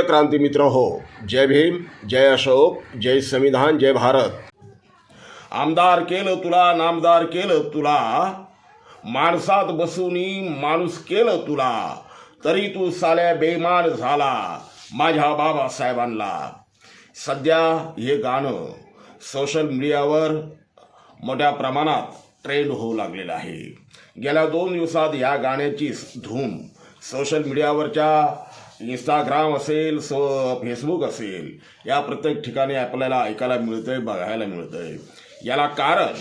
प्रिय क्रांती मित्र हो जय भीम जय अशोक जय संविधान जय भारत. आमदार केलं तुला नामदार केलं तुला. माणसात बसूनी माणूस केलं तुला. तरी तू साल्या बेमान झाला माझ्या बाबासाहेबांना सध्या हे गाणं सोशल मीडियावर मोठ्या प्रमाणात ट्रेंड होऊ लागलेलं आहे. गेल्या दोन दिवसात या गाण्याची धूम सोशल मीडियावरच्या इंस्टाग्राम असेल सो फेसबुक असेल या प्रत्येक ठिकाणी आपल्याला ऐकायला मिळतंय बघायला मिळतंय. याला कारण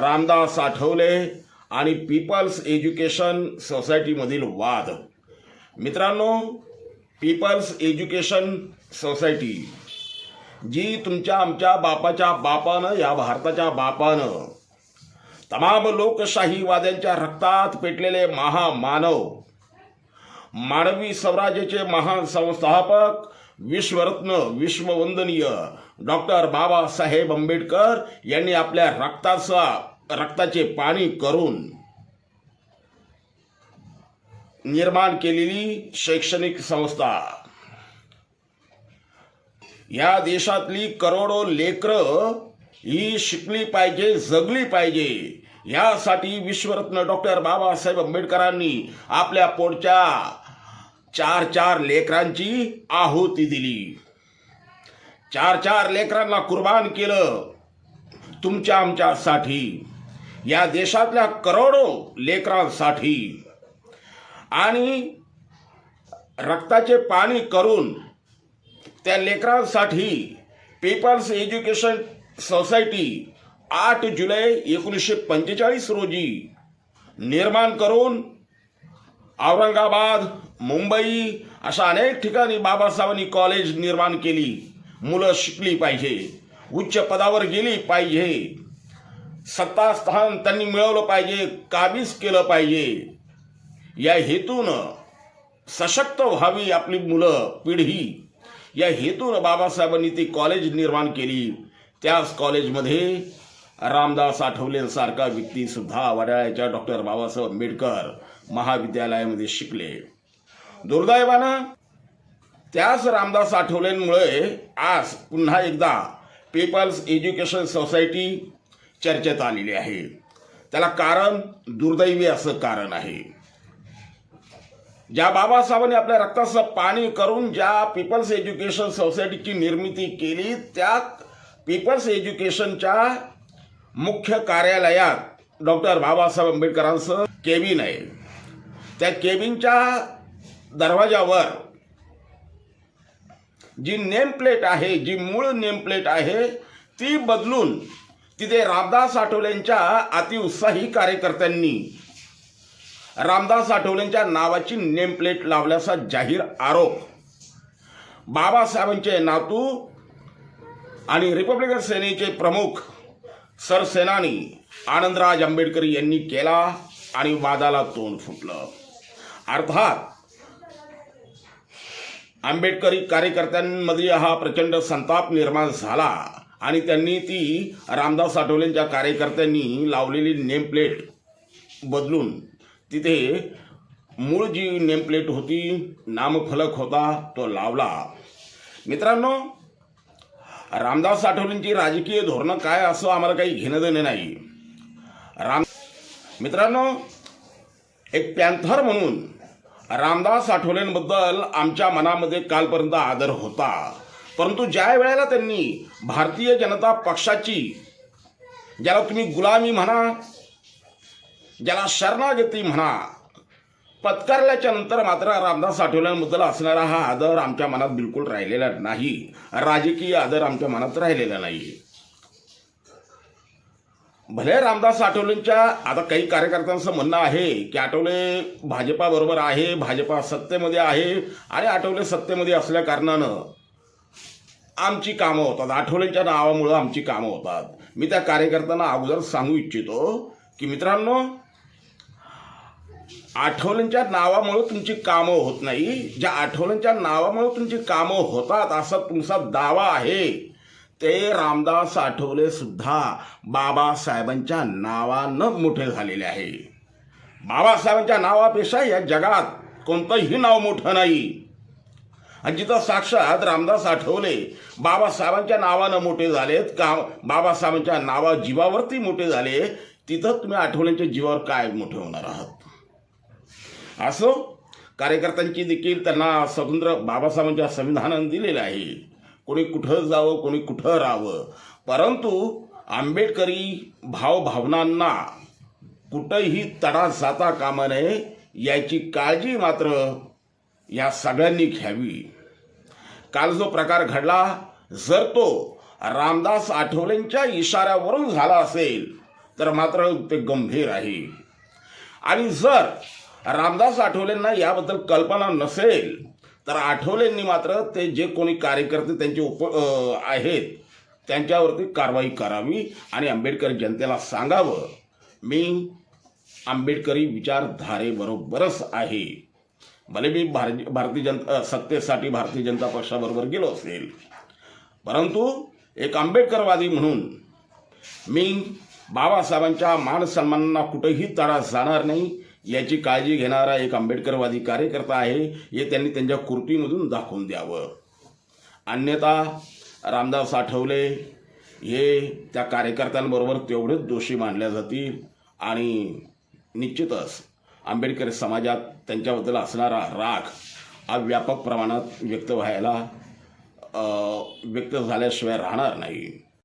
रामदास आठवले आणि पीपल्स एज्युकेशन सोसायटीमधील वाद. मित्रांनो पीपल्स एज्युकेशन सोसायटी जी तुमच्या आमच्या बापाच्या बापानं या भारताच्या बापानं तमाम लोकशाहीवाद्यांच्या रक्तात पेटलेले महामानव मानवी स्वराज्याचे महान संस्थापक विश्वरत्न विश्ववंदनीय डॉक्टर बाबासाहेब आंबेडकर यांनी आपल्या रक्ताचा रक्ताचे पाणी करून निर्माण केलेली शैक्षणिक संस्था. या देशातली करोडो लेकरं ही शिकली पाहिजे जगली पाहिजे यासाठी विश्वरत्न डॉक्टर बाबासाहेब आंबेडकरांनी आपल्या पोटच्या चार चार लेकरांची आहुती दिली. चार चार लेकरांना कुर्बान केलं. तुमच्या आमच्यासाठी या देशातल्या करोडो लेकरांसाठी. आणि रक्ताचे पाणी करून त्या लेकरांसाठी पीपल्स एज्युकेशन सोसायटी आठ जुलै एकोणीसशे पंचेचाळीस रोजी निर्माण करून औरंगाबाद मुंबई अशा अनेक ठिकाणी बाबासाहेबांनी कॉलेज निर्माण केली. मुलं शिकली पाहिजे. उच्च पदावर गेली पाहिजे. सत्तास्थान त्यांनी मिळवलं पाहिजे काबीज केलं पाहिजे. या हेतूनं सशक्त व्हावी आपली मुलं पिढी. या हेतून बाबासाहेबांनी ती कॉलेज निर्माण केली. त्याच कॉलेजमध्ये रामदास आठवलेंसारखा व्यक्तीसुद्धा वडाळ्याच्या डॉक्टर बाबासाहेब आंबेडकर महाविद्यालयामध्ये शिकले. दुर्दैवानं त्याच रामदास आठवलेंमुळे आज पुन्हा एकदा पीपल्स एज्युकेशन सोसायटी चर्चेत आलेली आहे. त्याला कारण दुर्दैवी असं कारण आहे. ज्या बाबासाहेबांनी आपल्या रक्ताचं पाणी करून ज्या पीपल्स एज्युकेशन सोसायटीची निर्मिती केली त्या पीपल्स एज्युकेशनच्या मुख्य कार्यालयात डॉक्टर बाबासाहेब आंबेडकरांचं केबिन आहे. त्या केबिनच्या दरवाजावर जी नेम प्लेट आहे जी मूळ नेम प्लेट आहे ती बदलून तिथे रामदास आठवलेंच्या अतिउत्साही कार्यकर्त्यांनी रामदास आठवलेंच्या नावाची नेम प्लेट लावल्याचा जाहीर आरोप. बाबासाहेबांचे नातू आणि रिपब्लिकन सेनेचे प्रमुख सरसेनानी आनंदराज आंबेडकर यांनी केला आणि वादाला तोंड फुटलं. अर्थात आंबेडकरी कार्यकर्त्यांमध्ये हा प्रचंड संताप निर्माण झाला आणि त्यांनी ती रामदास आठवलेंच्या कार्यकर्त्यांनी लावलेली नेमप्लेट बदलून तिथे मूळ जी नेमप्लेट होती नामफलक होता तो लावला. मित्रांनो रामदास आठवलेंची राजकीय धोरणं काय असं आम्हाला काही घेणं देणं नाही. राम मित्रांनो एक पॅन्थर म्हणून रामदास आठवलेंबद्दल आमच्या मनामध्ये कालपर्यंत आदर होता. परंतु ज्या वेळेला त्यांनी भारतीय जनता पक्षाची ज्याला तुम्ही गुलामी म्हणा ज्याला शरणागती म्हणा पत्कारल्याच्या नंतर मात्र रामदास आठवलेंबद्दल असणारा हा आदर आमच्या मनात बिलकुल राहिलेला नाही. राजकीय आदर आमच्या मनात राहिलेला नाही. भले रामदास आठवलेंच्या आता काही कार्यकर्त्यांचं म्हणणं आहे की आठवले भाजपाबरोबर आहे भाजपा सत्तेमध्ये आहे. आणि आठवले सत्तेमध्ये असल्या कारणानं आमची कामं होतात. आठवलेंच्या नावामुळं आमची कामं होतात. मी त्या कार्यकर्त्यांना अगोदर सांगू इच्छितो की मित्रांनो आठवलेंच्या नावामुळं तुमची कामं होत नाही. ज्या आठवलेंच्या नावामुळं तुमची कामं होतात असा तुमचा दावा आहे. ते रामदास आठवले सुद्धा बाबासाहेबांच्या नावानं मोठे झालेले आहे. बाबासाहेबांच्या नावापेक्षा या जगात कोणतंही नाव मोठं नाही. आणि जिथं साक्षात रामदास आठवले बाबासाहेबांच्या नावानं मोठे झालेत का? बाबासाहेबांच्या नावा जीवावरती मोठे झाले तिथं तुम्ही आठवल्यांच्या जीवावर काय मोठे होणार आहात? असो कार्यकर्त्यांची देखील त्यांना स्वतंत्र बाबासाहेबांच्या संविधानानं दिलेलं आहे. कोणी कुठं जावं कोणी कुठं राहावं. परंतु आंबेडकरी भावभावनांना कुठंही तडा जाता कामा नये याची काळजी मात्र या सगळ्यांनी घ्यावी. काल जो प्रकार घडला जर तो रामदास आठवलेंच्या इशाऱ्यावरून झाला असेल तर मात्र ते गंभीर आहे. आणि जर रामदास आठवलेंना याबद्दल कल्पना नसेल तर आठवलेंनी मात्र ते जे कोणी कार्यकर्ते त्यांचे उप आहेत त्यांच्यावरती कारवाई करावी आणि आंबेडकर जनतेला सांगावं. मी आंबेडकरी विचारधारेबरोबरच आहे. भले मी भार भारतीय जनता सत्तेसाठी भारतीय जनता पक्षाबरोबर गेलो असेल परंतु एक आंबेडकरवादी म्हणून मी बाबासाहेबांच्या मान सन्मानांना कुठेही तडा जाणार नाही याची काळजी घेणारा एक आंबेडकरवादी कार्यकर्ता आहे हे त्यांनी त्यांच्या कृतीमधून दाखवून द्यावं. अन्यथा रामदास आठवले हे त्या कार्यकर्त्यांबरोबर तेवढेच दोषी मानल्या जातील आणि निश्चितच आंबेडकर समाजात त्यांच्याबद्दल असणारा राग हा व्यापक प्रमाणात व्यक्त व्हायला व्यक्त झाल्याशिवाय राहणार नाही.